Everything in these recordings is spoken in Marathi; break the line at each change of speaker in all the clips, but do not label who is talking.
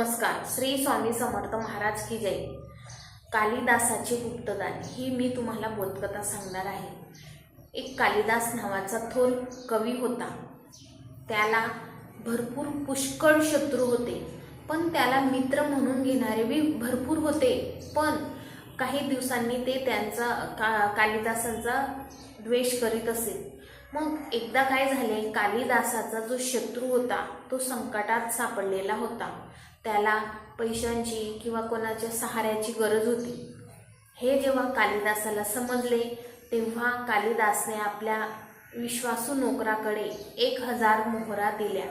नमस्कार. श्री स्वामी समर्थ महाराज की जय. कालिदासाचे गुप्तदान ही मी तुम्हाला बोधकथा सांगणार आहे. एक कालिदास नावाचा थोर कवी होता. त्याला भरपूर पुष्कळ शत्रू होते. पण त्याला मित्र म्हणून घेणारे बी भरपूर होते. पण काही दिवसांनी ते त्यांचा का कालिदासांचा द्वेष करीत असे. मग एकदा काय झाले? कालिदासाचा जो शत्रू होता तो संकटात सापडलेला होता. त्याला पैशांची किंवा कोणाच्या सहाऱ्याची गरज होती. हे जेव्हा कालिदासाला समजले तेव्हा कालिदासने आपल्या विश्वासू नोकराकडे एक हजार मोहरा दिल्या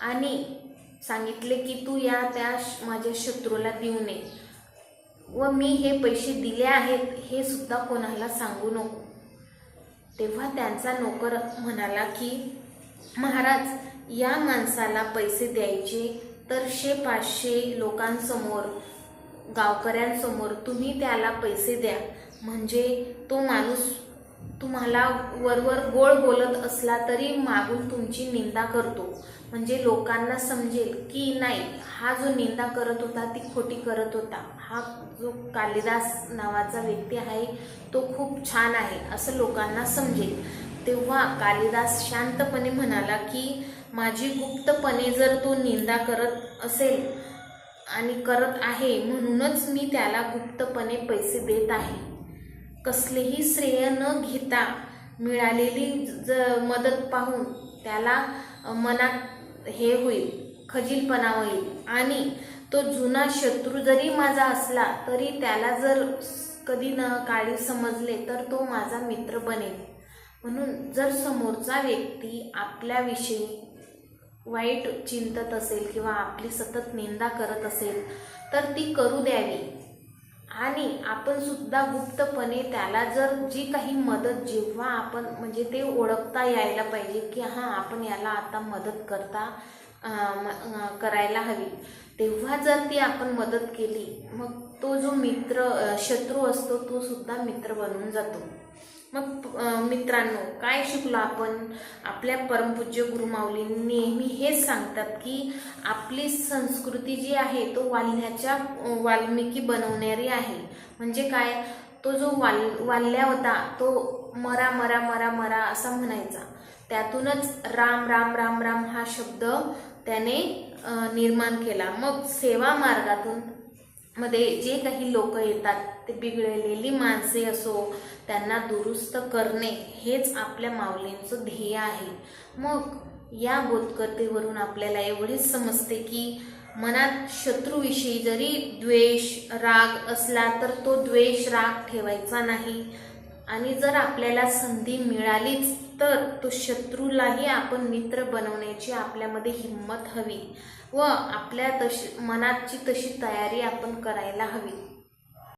आणि सांगितले की तू या त्या श- माझ्या शत्रूला देऊ नये व मी हे पैसे दिले आहेत हे सुद्धा कोणाला सांगू नको. तेव्हा त्यांचा नोकर म्हणाला की महाराज या माणसाला पैसे द्यायचे तर शे पाचशे लोकांसमोर गावकऱ्यांसमोर तुम्ही त्याला पैसे द्या. म्हणजे तो माणूस तुम्हाला वरवर गोड बोलत असला तरी मागून तुमची निंदा करतो. म्हणजे लोकांना समजेल की नाही हा जो निंदा करत होता ती खोटी करत होता. हा जो कालिदास नावाचा व्यक्ती आहे तो खूप छान आहे असं लोकांना समजेल. तेव्हा कालिदास शांतपणे म्हणाला की माझी गुप्तपणे जर तो निंदा करत असेल आणि करत आहे म्हणूनच मी त्याला गुप्तपणे पैसे देत आहे. कसलेही श्रेय न घेता मिळालेली ज मदत पाहून त्याला मनात हे होईल खजीलपणा होईल आणि तो जुना शत्रू जरी माझा असला तरी त्याला जर कधी न काळी समजले तर तो माझा मित्र बनेल. म्हणून जर समोरचा व्यक्ती आपल्याविषयी वाईट चिंतत असेल किंवा आपली सतत निंदा करत असेल तर ती करू द्यावी. आणि आपण सुद्धा गुप्तपणे त्याला जर जी काही मदत जेव्हा आपण म्हणजे ते ओळखता यायला पाहिजे की हां आपण याला आता मदत करता करायला हवी. तेव्हा जर ती आपण मदत केली मग तो जो मित्र शत्रू असतो तो सुद्धा मित्र बनून जातो. मग मित्रांनो काय शिकलो आपण? आपल्या परमपूज्य गुरुमाऊलींनी नेहमी हेच सांगतात की आपली संस्कृती जी आहे तो वाल्ह्याच्या वाल्मिकी बनवणारी आहे. म्हणजे काय? तो जो वाल वाल्ल्या होता तो मरा मरा मरा मरा असा म्हणायचा. त्यातूनच राम राम राम राम हा शब्द त्याने निर्माण केला. मग सेवा मार्गातून मध्ये जे काही लोक येतात ते बिघडलेली माणसे असो त्यांना दुरुस्त करणे हेच आपल्या माऊलींचं ध्येय आहे. मग या बोधकथेवरून आपल्याला एवढेच समजते की मनात शत्रूविषयी जरी द्वेष राग असला तर तो द्वेष राग ठेवायचा नाही. आणि जर आपल्याला संधी मिळालीच तर तो शत्रूलाही आपण मित्र बनवण्याची आपल्यामध्ये हिंमत हवी व आपल्या तशी मनाची तशी तयारी आपण करायला हवी.